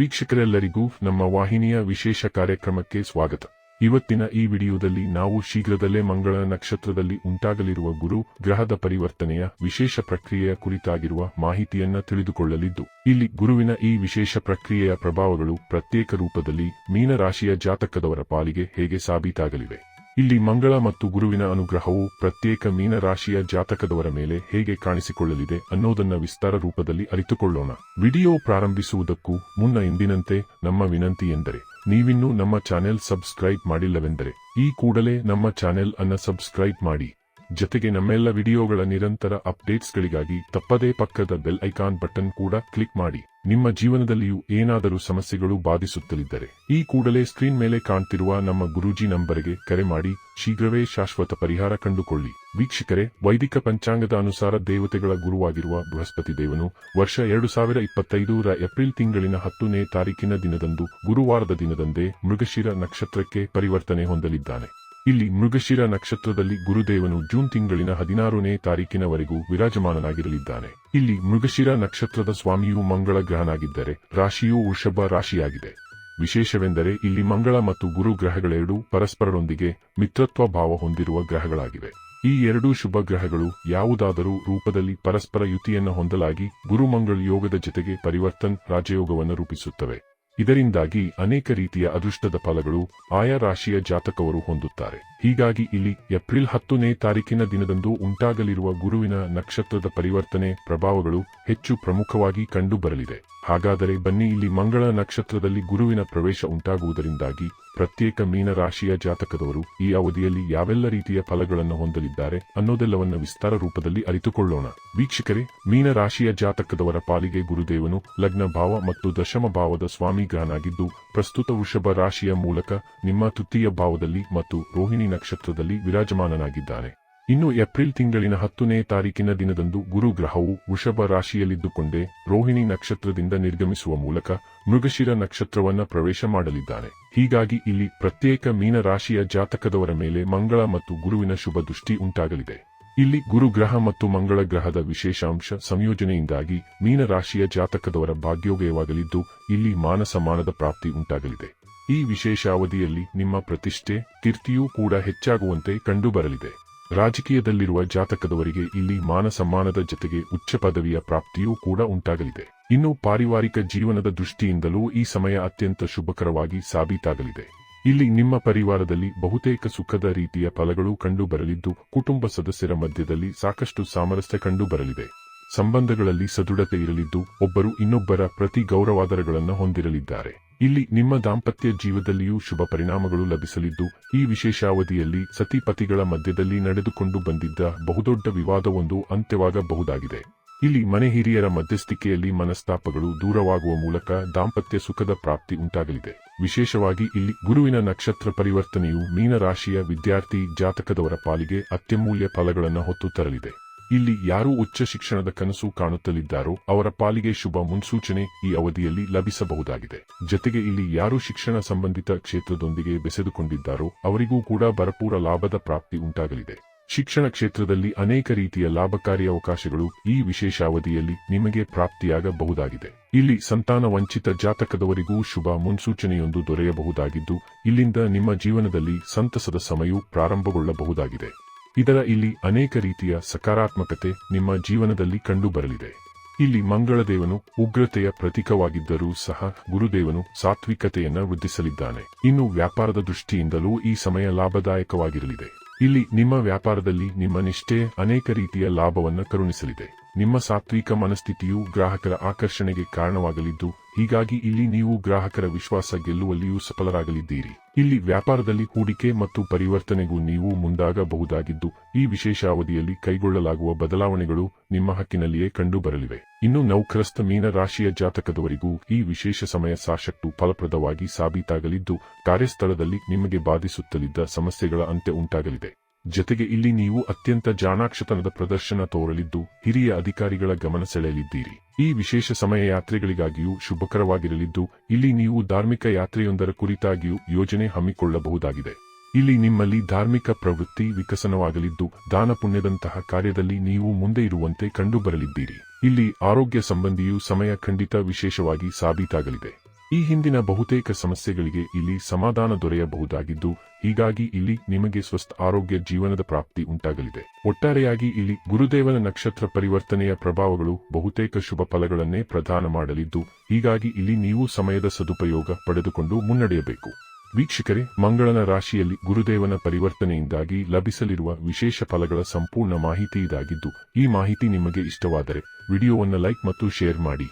ವೀಕ್ಷಕರೆಲ್ಲರಿಗೂ ನಮ್ಮ ವಾಹಿನಿಯ ವಿಶೇಷ ಕಾರ್ಯಕ್ರಮಕ್ಕೆ ಸ್ವಾಗತ. ಇವತ್ತಿನ ಈ ವಿಡಿಯೋದಲ್ಲಿ ನಾವು ಶೀಘ್ರದಲ್ಲೇ ಮಂಗಳ ನಕ್ಷತ್ರದಲ್ಲಿ ಉಂಟಾಗಲಿರುವ ಗುರು ಗ್ರಹದ ಪರಿವರ್ತನೆಯ ವಿಶೇಷ ಪ್ರಕ್ರಿಯೆಯ ಕುರಿತಾಗಿರುವ ಮಾಹಿತಿಯನ್ನ ತಿಳಿದುಕೊಳ್ಳಲಿದ್ದು, ಇಲ್ಲಿ ಗುರುವಿನ ಈ ವಿಶೇಷ ಪ್ರಕ್ರಿಯೆಯ ಪ್ರಭಾವಗಳು ಪ್ರತ್ಯೇಕ ರೂಪದಲ್ಲಿ ಮೀನರಾಶಿಯ ಜಾತಕದವರ ಪಾಲಿಗೆ ಹೇಗೆ ಸಾಬೀತಾಗಲಿವೆ. ಇಲ್ಲಿ ಮಂಗಳ ಮತ್ತು ಗುರುವಿನ ಅನುಗ್ರಹವು ಪ್ರತ್ಯೇಕ ಮೀನರಾಶಿಯ ಜಾತಕದವರ ಮೇಲೆ ಹೇಗೆ ಕಾಣಿಸಿಕೊಳ್ಳಲಿದೆ ಅನ್ನೋದನ್ನ ವಿಸ್ತಾರ ರೂಪದಲ್ಲಿ ಅರಿತುಕೊಳ್ಳೋಣ. ವಿಡಿಯೋ ಪ್ರಾರಂಭಿಸುವುದಕ್ಕೂ ಮುನ್ನ ಎಂದಿನಂತೆ ನಮ್ಮ ವಿನಂತಿ ಎಂದರೆ, ನೀವಿನ್ನೂ ನಮ್ಮ ಚಾನೆಲ್ ಸಬ್ಸ್ಕ್ರೈಬ್ ಮಾಡಿಲ್ಲವೆಂದರೆ, ಈ ಕೂಡಲೇ ನಮ್ಮ ಚಾನೆಲ್ ಅನ್ನ ಸಬ್ಸ್ಕ್ರೈಬ್ ಮಾಡಿ. ಜೊತೆಗೆ ನಮ್ಮೆಲ್ಲ ವಿಡಿಯೋಗಳ ನಿರಂತರ ಅಪ್ಡೇಟ್ಸ್ಗಳಿಗಾಗಿ ತಪ್ಪದೇ ಪಕ್ಕದ ಬೆಲ್ ಐಕಾನ್ ಬಟನ್ ಕೂಡ ಕ್ಲಿಕ್ ಮಾಡಿ. ನಿಮ್ಮ ಜೀವನದಲ್ಲಿಯೂ ಏನಾದರೂ ಸಮಸ್ಯೆಗಳು ಬಾಧಿಸುತ್ತಲಿದ್ದರೆ, ಈ ಕೂಡಲೇ ಸ್ಕ್ರೀನ್ ಮೇಲೆ ಕಾಣ್ತಿರುವ ನಮ್ಮ ಗುರೂಜಿ ನಂಬರ್ಗೆ ಕರೆ ಮಾಡಿ, ಶೀಘ್ರವೇ ಶಾಶ್ವತ ಪರಿಹಾರ ಕಂಡುಕೊಳ್ಳಿ. ವೀಕ್ಷಕರೇ, ವೈದಿಕ ಪಂಚಾಂಗದ ಅನುಸಾರ ದೇವತೆಗಳ ಗುರುವಾಗಿರುವ ಬೃಹಸ್ಪತಿ ದೇವನು ವರ್ಷ ಎರಡು ಸಾವಿರ ಇಪ್ಪತ್ತೈದರ ಏಪ್ರಿಲ್ ತಿಂಗಳಿನ ಹತ್ತನೇ ತಾರೀಕಿನ ದಿನದಂದು ಗುರುವಾರದ ದಿನದಂದೇ ಮೃಗಶಿರ ನಕ್ಷತ್ರಕ್ಕೆ ಪರಿವರ್ತನೆ ಹೊಂದಲಿದ್ದಾನೆ. ಇಲ್ಲಿ ಮೃಗಶಿರ ನಕ್ಷತ್ರದಲ್ಲಿ ಗುರುದೇವನು ಜೂನ್ ತಿಂಗಳಿನ ಹದಿನಾರನೇ ತಾರೀಕಿನವರೆಗೂ ವಿರಾಜಮಾನನಾಗಿರಲಿದ್ದಾನೆ. ಇಲ್ಲಿ ಮೃಗಶಿರ ನಕ್ಷತ್ರದ ಸ್ವಾಮಿಯು ಮಂಗಳ ಗ್ರಹನಾಗಿದ್ದರೆ ರಾಶಿಯು ವೃಷಭ ರಾಶಿಯಾಗಿದೆ. ವಿಶೇಷವೆಂದರೆ ಇಲ್ಲಿ ಮಂಗಳ ಮತ್ತು ಗುರು ಗ್ರಹಗಳೆರಡೂ ಪರಸ್ಪರರೊಂದಿಗೆ ಮಿತ್ರತ್ವ ಭಾವ ಹೊಂದಿರುವ ಗ್ರಹಗಳಾಗಿವೆ. ಈ ಎರಡೂ ಶುಭ ಗ್ರಹಗಳು ಯಾವುದಾದರೂ ರೂಪದಲ್ಲಿ ಪರಸ್ಪರ ಯುತಿಯನ್ನು ಹೊಂದಲಾಗಿ ಗುರುಮಂಗಳ ಯೋಗದ ಜೊತೆಗೆ ಪರಿವರ್ತನ್ ರಾಜಯೋಗವನ್ನು ರೂಪಿಸುತ್ತವೆ. ಇದರಿಂದಾಗಿ ಅನೇಕ ರೀತಿಯ ಅದೃಷ್ಟದ ಫಲಗಳು ಆಯಾ ರಾಶಿಯ ಜಾತಕವರು ಹೊಂದುತ್ತಾರೆ. ಹೀಗಾಗಿ ಇಲ್ಲಿ ಏಪ್ರಿಲ್ ಹತ್ತನೇ ತಾರೀಕಿನ ದಿನದಂದು ಉಂಟಾಗಲಿರುವ ಗುರುವಿನ ನಕ್ಷತ್ರದ ಪರಿವರ್ತನೆ ಪ್ರಭಾವಗಳು ಹೆಚ್ಚು ಪ್ರಮುಖವಾಗಿ ಕಂಡುಬರಲಿದೆ. ಹಾಗಾದರೆ ಬನ್ನಿ ಇಲ್ಲಿ ಮಂಗಳ ನಕ್ಷತ್ರದಲ್ಲಿ ಗುರುವಿನ ಪ್ರವೇಶ ಉಂಟಾಗುವುದರಿಂದಾಗಿ ಪ್ರತ್ಯೇಕ ಮೀನರಾಶಿಯ ಜಾತಕದವರು ಈ ಅವಧಿಯಲ್ಲಿ ಯಾವೆಲ್ಲ ರೀತಿಯ ಫಲಗಳನ್ನು ಹೊಂದಲಿದ್ದಾರೆ ಅನ್ನೋದೆಲ್ಲವನ್ನ ವಿಸ್ತಾರ ರೂಪದಲ್ಲಿ ಅರಿತುಕೊಳ್ಳೋಣ. ವೀಕ್ಷಕರೇ, ಮೀನರಾಶಿಯ ಜಾತಕದವರ ಪಾಲಿಗೆ ಗುರುದೇವನು ಲಗ್ನ ಭಾವ ಮತ್ತು ದಶಮ ಭಾವದ ಸ್ವಾಮಿ ಗ್ರಹನಾಗಿದ್ದು ಪ್ರಸ್ತುತ ವೃಷಭ ರಾಶಿಯ ಮೂಲಕ ನಿಮ್ಮ ತೃತೀಯ ಭಾವದಲ್ಲಿ ಮತ್ತು ರೋಹಿಣಿ ನಕ್ಷತ್ರದಲ್ಲಿ ವಿರಾಜಮಾನನಾಗಿದ್ದಾನೆ. ಇನ್ನು ಏಪ್ರಿಲ್ ತಿಂಗಳಿನ ಹತ್ತನೇ ತಾರೀಕಿನ ದಿನದಂದು ಗುರು ಗ್ರಹವು ವೃಷಭ ರಾಶಿಯಲ್ಲಿದ್ದುಕೊಂಡೇ ರೋಹಿಣಿ ನಕ್ಷತ್ರದಿಂದ ನಿರ್ಗಮಿಸುವ ಮೂಲಕ ಮೃಗಶಿರ ನಕ್ಷತ್ರವನ್ನ ಪ್ರವೇಶ ಮಾಡಲಿದ್ದಾನೆ. ಹೀಗಾಗಿ ಇಲ್ಲಿ ಪ್ರತ್ಯೇಕ ಮೀನರಾಶಿಯ ಜಾತಕದವರ ಮೇಲೆ ಮಂಗಳ ಮತ್ತು ಗುರುವಿನ ಶುಭ ದೃಷ್ಟಿ ಉಂಟಾಗಲಿದೆ. ಇಲ್ಲಿ ಗುರುಗ್ರಹ ಮತ್ತು ಮಂಗಳ ಗ್ರಹದ ವಿಶೇಷಾಂಶ ಸಂಯೋಜನೆಯಿಂದಾಗಿ ಮೀನರಾಶಿಯ ಜಾತಕದವರ ಭಾಗ್ಯೋಗಯವಾಗಲಿದ್ದು ಇಲ್ಲಿ ಮಾನಸಮಾನದ ಪ್ರಾಪ್ತಿ ಉಂಟಾಗಲಿದೆ. ಈ ವಿಶೇಷ ಅವಧಿಯಲ್ಲಿ ನಿಮ್ಮ ಪ್ರತಿಷ್ಠೆ, ಕೀರ್ತಿಯೂ ಕೂಡ ಹೆಚ್ಚಾಗುವಂತೆ ಕಂಡುಬರಲಿದೆ. ರಾಜಕೀಯದಲ್ಲಿರುವ ಜಾತಕದವರಿಗೆ ಇಲ್ಲಿ ಮಾನಸಮ್ಮಾನದ ಜೊತೆಗೆ ಉಚ್ಚ ಪದವಿಯ ಪ್ರಾಪ್ತಿಯೂ ಕೂಡ ಉಂಟಾಗಲಿದೆ. ಇನ್ನು ಪಾರಿವಾರಿಕ ಜೀವನದ ದೃಷ್ಟಿಯಿಂದಲೂ ಈ ಸಮಯ ಅತ್ಯಂತ ಶುಭಕರವಾಗಿ ಸಾಬೀತಾಗಲಿದೆ. ಇಲ್ಲಿ ನಿಮ್ಮ ಪರಿವಾರದಲ್ಲಿ ಬಹುತೇಕ ಸುಖದ ರೀತಿಯ ಫಲಗಳು ಕಂಡುಬರಲಿದ್ದು, ಕುಟುಂಬ ಸದಸ್ಯರ ಮಧ್ಯದಲ್ಲಿ ಸಾಕಷ್ಟು ಸಾಮರಸ್ಯ ಕಂಡುಬರಲಿದೆ. ಸಂಬಂಧಗಳಲ್ಲಿ ಸದೃಢತೆ ಇರಲಿದ್ದು, ಒಬ್ಬರು ಇನ್ನೊಬ್ಬರ ಪ್ರತಿ ಗೌರವಾದರಗಳನ್ನು ಹೊಂದಿರಲಿದ್ದಾರೆ. ಇಲ್ಲಿ ನಿಮ್ಮ ದಾಂಪತ್ಯ ಜೀವದಲ್ಲಿಯೂ ಶುಭ ಪರಿಣಾಮಗಳು ಲಭಿಸಲಿದ್ದು, ಈ ವಿಶೇಷಾವಧಿಯಲ್ಲಿ ಸತಿಪತಿಗಳ ಮಧ್ಯದಲ್ಲಿ ನಡೆದುಕೊಂಡು ಬಂದಿದ್ದ ಬಹುದೊಡ್ಡ ವಿವಾದವೊಂದು ಅಂತ್ಯವಾಗಬಹುದಾಗಿದೆ. ಇಲ್ಲಿ ಮನೆ ಹಿರಿಯರ ಮಧ್ಯಸ್ಥಿಕೆಯಲ್ಲಿ ಮನಸ್ತಾಪಗಳು ದೂರವಾಗುವ ಮೂಲಕ ದಾಂಪತ್ಯ ಸುಖದ ಪ್ರಾಪ್ತಿ ಉಂಟಾಗಲಿದೆ. ವಿಶೇಷವಾಗಿ ಇಲ್ಲಿ ಗುರುವಿನ ನಕ್ಷತ್ರ ಪರಿವರ್ತನೆಯು ಮೀನರಾಶಿಯ ವಿದ್ಯಾರ್ಥಿ ಜಾತಕದವರ ಪಾಲಿಗೆ ಅತ್ಯಮೂಲ್ಯ ಫಲಗಳನ್ನು ಹೊತ್ತು ತರಲಿದೆ. ಇಲ್ಲಿ ಯಾರು ಉಚ್ಚ ಶಿಕ್ಷಣದ ಕನಸು ಕಾಣುತ್ತಲಿದ್ದಾರೋ ಅವರ ಪಾಲಿಗೆ ಶುಭ ಮುನ್ಸೂಚನೆ ಈ ಅವಧಿಯಲ್ಲಿ ಲಭಿಸಬಹುದಾಗಿದೆ. ಜತೆಗೆ ಇಲ್ಲಿ ಯಾರು ಶಿಕ್ಷಣ ಸಂಬಂಧಿತ ಕ್ಷೇತ್ರದೊಂದಿಗೆ ಬೆಸೆದುಕೊಂಡಿದ್ದಾರೋ ಅವರಿಗೂ ಕೂಡ ಭರಪೂರ ಲಾಭದ ಪ್ರಾಪ್ತಿ ಉಂಟಾಗಲಿದೆ. ಶಿಕ್ಷಣ ಕ್ಷೇತ್ರದಲ್ಲಿ ಅನೇಕ ರೀತಿಯ ಲಾಭಕಾರಿ ಅವಕಾಶಗಳು ಈ ವಿಶೇಷ ಅವಧಿಯಲ್ಲಿ ನಿಮಗೆ ಪ್ರಾಪ್ತಿಯಾಗಬಹುದಾಗಿದೆ. ಇಲ್ಲಿ ಸಂತಾನ ವಂಚಿತ ಜಾತಕದವರಿಗೂ ಶುಭ ಮುನ್ಸೂಚನೆಯೊಂದು ದೊರೆಯಬಹುದಾಗಿದ್ದು, ಇಲ್ಲಿಂದ ನಿಮ್ಮ ಜೀವನದಲ್ಲಿ ಸಂತಸದ ಸಮಯವು ಪ್ರಾರಂಭಗೊಳ್ಳಬಹುದಾಗಿದೆ. ಇದರ ಇಲ್ಲಿ ಅನೇಕ ರೀತಿಯ ಸಕಾರಾತ್ಮಕತೆ ನಿಮ್ಮ ಜೀವನದಲ್ಲಿ ಕಂಡುಬರಲಿದೆ. ಇಲ್ಲಿ ಮಂಗಳದೇವನು ಉಗ್ರತೆಯ ಪ್ರತೀಕವಾಗಿದ್ದರೂ ಸಹ ಗುರುದೇವನು ಸಾತ್ವಿಕತೆಯನ್ನ ವೃದ್ಧಿಸಲಿದ್ದಾನೆ. ಇನ್ನು ವ್ಯಾಪಾರದ ದೃಷ್ಟಿಯಿಂದಲೂ ಈ ಸಮಯ ಲಾಭದಾಯಕವಾಗಿರಲಿದೆ. ಇಲ್ಲಿ ನಿಮ್ಮ ವ್ಯಾಪಾರದಲ್ಲಿ ನಿಮ್ಮ ನಿಷ್ಠೆ ಅನೇಕ ರೀತಿಯ ಲಾಭವನ್ನು ಕರುಣಿಸಲಿದೆ. ನಿಮ್ಮ ಸಾತ್ವಿಕ ಮನಸ್ಥಿತಿಯು ಗ್ರಾಹಕರ ಆಕರ್ಷಣೆಗೆ ಕಾರಣವಾಗಲಿದ್ದು, ಹೀಗಾಗಿ ಇಲ್ಲಿ ನೀವು ಗ್ರಾಹಕರ ವಿಶ್ವಾಸ ಗೆಲ್ಲುವಲ್ಲಿಯೂ ಸಫಲರಾಗಲಿದ್ದೀರಿ. ಇಲ್ಲಿ ವ್ಯಾಪಾರದಲ್ಲಿ ಹೂಡಿಕೆ ಮತ್ತು ಪರಿವರ್ತನೆಗೂ ನೀವು ಮುಂದಾಗಬಹುದಾಗಿದ್ದು, ಈ ವಿಶೇಷ ಅವಧಿಯಲ್ಲಿ ಕೈಗೊಳ್ಳಲಾಗುವ ಬದಲಾವಣೆಗಳು ನಿಮ್ಮ ಹಕ್ಕಿನಲ್ಲಿಯೇ ಕಂಡುಬರಲಿವೆ. ಇನ್ನು ನೌಕರಸ್ಥ ಮೀನ ರಾಶಿಯ ಜಾತಕದವರಿಗೂ ಈ ವಿಶೇಷ ಸಮಯ ಸಾಶಕ್ತು ಫಲಪ್ರದವಾಗಿ ಸಾಬೀತಾಗಲಿದ್ದು, ಕಾರ್ಯಸ್ಥಳದಲ್ಲಿ ನಿಮಗೆ ಬಾಧಿಸುತ್ತಲಿದ್ದ ಸಮಸ್ಯೆಗಳ ಅಂತ್ಯ ಉಂಟಾಗಲಿದೆ. ಜೊತೆಗೆ ಇಲ್ಲಿ ನೀವು ಅತ್ಯಂತ ಜಾಣಾಕ್ಷತನದ ಪ್ರದರ್ಶನ ತೋರಲಿದ್ದು, ಹಿರಿಯ ಅಧಿಕಾರಿಗಳ ಗಮನ ಸೆಳೆಯಲಿದ್ದೀರಿ. ಈ ವಿಶೇಷ ಸಮಯ ಯಾತ್ರೆಗಳಿಗಾಗಿಯೂ ಶುಭಕರವಾಗಿರಲಿದ್ದು, ಇಲ್ಲಿ ನೀವು ಧಾರ್ಮಿಕ ಯಾತ್ರೆಯೊಂದರ ಕುರಿತಾಗಿಯೂ ಯೋಜನೆ ಹಮ್ಮಿಕೊಳ್ಳಬಹುದಾಗಿದೆ. ಇಲ್ಲಿ ನಿಮ್ಮಲ್ಲಿ ಧಾರ್ಮಿಕ ಪ್ರವೃತ್ತಿ ವಿಕಸನವಾಗಲಿದ್ದು, ದಾನ ಪುಣ್ಯದಂತಹ ಕಾರ್ಯದಲ್ಲಿ ನೀವು ಮುಂದೆ ಇರುವಂತೆ ಕಂಡುಬರಲಿದ್ದೀರಿ. ಇಲ್ಲಿ ಆರೋಗ್ಯ ಸಂಬಂಧಿಯೂ ಸಮಯ ಖಂಡಿತ ವಿಶೇಷವಾಗಿ ಸಾಬೀತಾಗಲಿದೆ. ಈ ಹಿಂದಿನ ಬಹುತೇಕ ಸಮಸ್ಯೆಗಳಿಗೆ ಇಲ್ಲಿ ಸಮಾಧಾನ ದೊರೆಯಬಹುದಾಗಿದ್ದು, ಹೀಗಾಗಿ ಇಲ್ಲಿ ನಿಮಗೆ ಸ್ವಸ್ಥ ಆರೋಗ್ಯ ಜೀವನದ ಪ್ರಾಪ್ತಿ ಉಂಟಾಗಲಿದೆ. ಒಟ್ಟಾರೆಯಾಗಿ ಇಲ್ಲಿ ಗುರುದೇವನ ನಕ್ಷತ್ರ ಪರಿವರ್ತನೆಯ ಪ್ರಭಾವಗಳು ಬಹುತೇಕ ಶುಭ ಫಲಗಳನ್ನೇ ಪ್ರದಾನ ಮಾಡಲಿದ್ದು, ಹೀಗಾಗಿ ಇಲ್ಲಿ ನೀವು ಸಮಯದ ಸದುಪಯೋಗ ಪಡೆದುಕೊಂಡು ಮುನ್ನಡೆಯಬೇಕು. ವೀಕ್ಷಕರೇ, ಮಂಗಳನ ರಾಶಿಯಲ್ಲಿ ಗುರುದೇವನ ಪರಿವರ್ತನೆಯಿಂದಾಗಿ ಲಭಿಸಲಿರುವ ವಿಶೇಷ ಫಲಗಳ ಸಂಪೂರ್ಣ ಮಾಹಿತಿ ಇದಾಗಿದ್ದು, ಈ ಮಾಹಿತಿ ನಿಮಗೆ ಇಷ್ಟವಾದರೆ, ವಿಡಿಯೋವನ್ನು ಲೈಕ್ ಮತ್ತು ಶೇರ್ ಮಾಡಿ.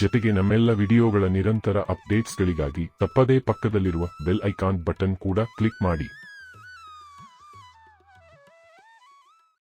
ಜೊತೆಗೆ ನಮ್ಮೆಲ್ಲ ವಿಡಿಯೋಗಳ ನಿರಂತರ ಅಪ್ಡೇಟ್ಸ್ಗಳಿಗಾಗಿ ತಪ್ಪದೇ ಪಕ್ಕದಲ್ಲಿರುವ ಬೆಲ್ ಐಕಾನ್ ಬಟನ್ ಕೂಡ ಕ್ಲಿಕ್ ಮಾಡಿ.